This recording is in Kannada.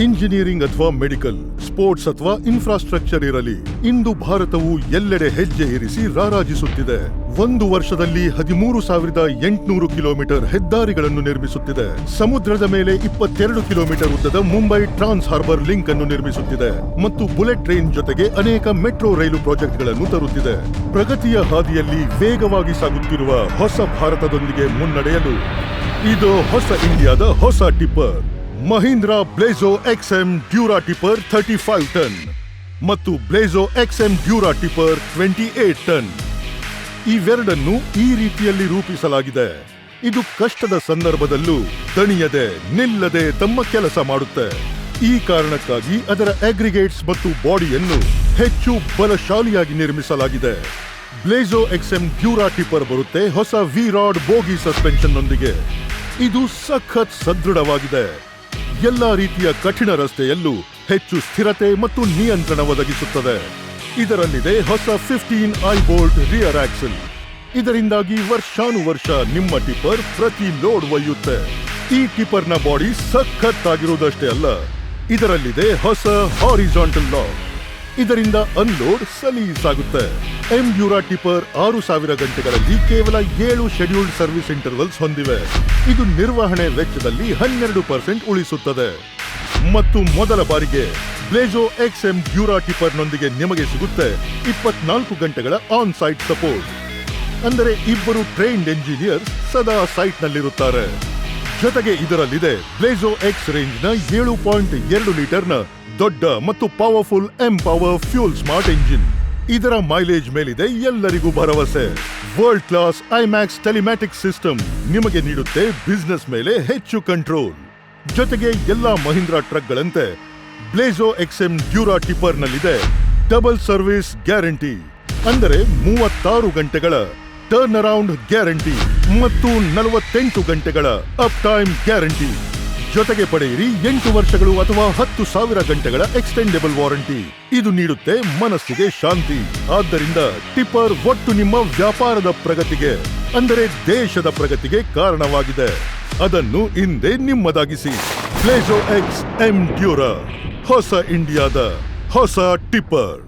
ಇಂಜಿನಿಯರಿಂಗ್ ಅಥವಾ ಮೆಡಿಕಲ್ ಸ್ಪೋರ್ಟ್ಸ್ ಅಥವಾ ಇನ್ಫ್ರಾಸ್ಟ್ರಕ್ಚರ್ ಇರಲಿ. ಇಂದು ಭಾರತವು ಎಲ್ಲೆಡೆ ಹೆಜ್ಜೆ ಇರಿಸಿ ರಾರಾಜಿಸುತ್ತಿದೆ. ಒಂದು ವರ್ಷದಲ್ಲಿ ಹದಿಮೂರು ಸಾವಿರದ ಎಂಟುನೂರು ಕಿಲೋಮೀಟರ್ ಹೆದ್ದಾರಿಗಳನ್ನು ನಿರ್ಮಿಸುತ್ತಿದೆ. ಸಮುದ್ರದ ಮೇಲೆ ಇಪ್ಪತ್ತೆರಡು ಕಿಲೋಮೀಟರ್ ಉದ್ದದ ಮುಂಬೈ ಟ್ರಾನ್ಸ್ ಹಾರ್ಬರ್ ಲಿಂಕ್ ಅನ್ನು ನಿರ್ಮಿಸುತ್ತಿದೆ. ಮತ್ತು ಬುಲೆಟ್ ಟ್ರೈನ್ ಜೊತೆಗೆ ಅನೇಕ ಮೆಟ್ರೋ ರೈಲು ಪ್ರಾಜೆಕ್ಟ್ಗಳನ್ನು ತರುತ್ತಿದೆ. ಪ್ರಗತಿಯ ಹಾದಿಯಲ್ಲಿ ವೇಗವಾಗಿ ಸಾಗುತ್ತಿರುವ ಹೊಸ ಭಾರತದೊಂದಿಗೆ ಮುನ್ನಡೆಯಲು, ಇದು ಹೊಸ ಇಂಡಿಯಾದ ಹೊಸ tipper. Mahindra Blazo XM Dura tipper thirty five ton ಮತ್ತು Blazo XM Dura tipper twenty eight ton. ಇವೆರಡನ್ನು ಈ ರೀತಿಯಲ್ಲಿ ರೂಪಿಸಲಾಗಿದೆ. ಇದು ಕಷ್ಟದ ಸಂದರ್ಭದಲ್ಲೂ ದಣಿಯದೆ, ನಿಲ್ಲದೆ ತಮ್ಮ ಕೆಲಸ ಮಾಡುತ್ತೆ. ಈ ಕಾರಣಕ್ಕಾಗಿ ಅದರ ಅಗ್ರಿಗೇಟ್ಸ್ ಮತ್ತು ಬಾಡಿಯನ್ನು ಹೆಚ್ಚು ಬಲಶಾಲಿಯಾಗಿ ನಿರ್ಮಿಸಲಾಗಿದೆ. ಬ್ಲೇಜೋ ಎಕ್ಸ್ಎಂ ಡ್ಯೂರಾ ಟಿಪರ್ ಬರುತ್ತೆ ಹೊಸ ವಿ ರಾಡ್ ಬೋಗಿ ಸಸ್ಪೆನ್ಷನ್ ನೊಂದಿಗೆ ಇದು ಸಖತ್ ಸದೃಢವಾಗಿದೆ. ಎಲ್ಲಾ ರೀತಿಯ ಕಠಿಣ ರಸ್ತೆಯಲ್ಲೂ ಹೆಚ್ಚು ಸ್ಥಿರತೆ ಮತ್ತು ನಿಯಂತ್ರಣ ಒದಗಿಸುತ್ತದೆ. ಇದರಲ್ಲಿದೆ ಹೊಸ fifteen I bolt rear axle ಇದರಿಂದಾಗಿ ವರ್ಷಾನುವರ್ಷ ನಿಮ್ಮ ಟಿಪ್ಪರ್ ಪ್ರತಿ ಲೋಡ್ ಒಯ್ಯುತ್ತೆ. ಈ ಟಿಪ್ಪರ್ನ ಬಾಡಿ ಸಖತ್ತಾಗಿರುವುದಷ್ಟೇ ಅಲ್ಲ. ಇದರಲ್ಲಿದೆ ಹೊಸ ಹಾರಿಜಾಂಟಲ್ ಲಾಕ್ ಇದರಿಂದ ಅನ್ಲೋಡ್ ಸಲೀಸಾಗುತ್ತೆ. ಎಂ ಡ್ಯೂರಾ ಟಿಪ್ಪರ್ ಆರು ಸಾವಿರ ಗಂಟೆಗಳಲ್ಲಿ ಕೇವಲ ಏಳು ಶೆಡ್ಯೂಲ್ಡ್ ಸರ್ವಿಸ್ ಇಂಟರ್ವಲ್ಸ್ ಹೊಂದಿವೆ. ಇದು ನಿರ್ವಹಣೆ ವೆಚ್ಚದಲ್ಲಿ ಹನ್ನೆರಡು ಪರ್ಸೆಂಟ್ ಉಳಿಸುತ್ತದೆ. ಮತ್ತು ಮೊದಲ ಬಾರಿಗೆ ಬ್ಲೇಜೋ ಎಕ್ಸ್ ಎಂ ಡ್ಯೂರಾ ಟಿಪ್ಪರ್ನೊಂದಿಗೆ ನಿಮಗೆ ಸಿಗುತ್ತೆ ಇಪ್ಪತ್ನಾಲ್ಕು ಗಂಟೆಗಳ ಆನ್ ಸೈಟ್ ಸಪೋರ್ಟ್ ಅಂದರೆ ಇಬ್ಬರು ಟ್ರೈನ್ಡ್ ಎಂಜಿನಿಯರ್ ಸದಾ ಸೈಟ್ನಲ್ಲಿರುತ್ತಾರೆ ಜೊತೆಗೆ ಇದರಲ್ಲಿದೆ ಬ್ಲೇಜೋ ಎಕ್ಸ್ ರೇಂಜ್ನ ಏಳು ಪಾಯಿಂಟ್ ಎರಡು ಲೀಟರ್ನ ದೊಡ್ಡ ಮತ್ತು powerful mPower fuel smart engine ಇದರ ಮೈಲೇಜ್ ಮೇಲಿದೆ ಎಲ್ಲರಿಗೂ ಭರವಸೆ. World class iMAXX telematic system ನಿಮಗೆ ನೀಡುತ್ತೆ ಬಿಸ್ನೆಸ್ ಮೇಲೆ ಹೆಚ್ಚು ಕಂಟ್ರೋಲ್ ಜೊತೆಗೆ ಎಲ್ಲಾ ಮಹೀಂದ್ರಾ ಟ್ರಕ್ಗಳಂತೆ ಬ್ಲೇಜೋ ಎಕ್ಸ್ಎಂ ಡ್ಯೂರಾ ಟಿಪ್ಪರ್ನಲ್ಲಿದೆ ಡಬಲ್ ಸರ್ವಿಸ್ ಗ್ಯಾರಂಟಿ ಅಂದರೆ ಮೂವತ್ತಾರು ಗಂಟೆಗಳ ಟರ್ನ್ ಅರೌಂಡ್ ಗ್ಯಾರಂಟಿ ಮತ್ತು ನಲವತ್ತೆಂಟು ಗಂಟೆಗಳ ಅಪ್ ಟೈಮ್ ಗ್ಯಾರಂಟಿ ಜೊತೆಗೆ ಪಡೆಯಿರಿ ಎಂಟು ವರ್ಷಗಳು ಅಥವಾ ಹತ್ತು ಸಾವಿರ ಗಂಟೆಗಳ ಎಕ್ಸ್ಟೆಂಡೆಬಲ್ ವಾರಂಟಿ. ಇದು ನೀಡುತ್ತೆ ಮನಸ್ಸಿಗೆ ಶಾಂತಿ. ಆದ್ದರಿಂದ ಟಿಪ್ಪರ್ ಒಟ್ಟು ನಿಮ್ಮ ವ್ಯಾಪಾರದ ಪ್ರಗತಿಗೆ, ಅಂದರೆ ದೇಶದ ಪ್ರಗತಿಗೆ ಕಾರಣವಾಗಿದೆ. ಅದನ್ನು ಹಿಂದೆ ನಿಮ್ಮದಾಗಿಸಿ. ಪ್ಲೇಸೋ ಎಕ್ಸ್ ಎಂ ಡ್ಯೂರ, ಹೊಸ ಇಂಡಿಯಾದ ಹೊಸ ಟಿಪ್ಪರ್.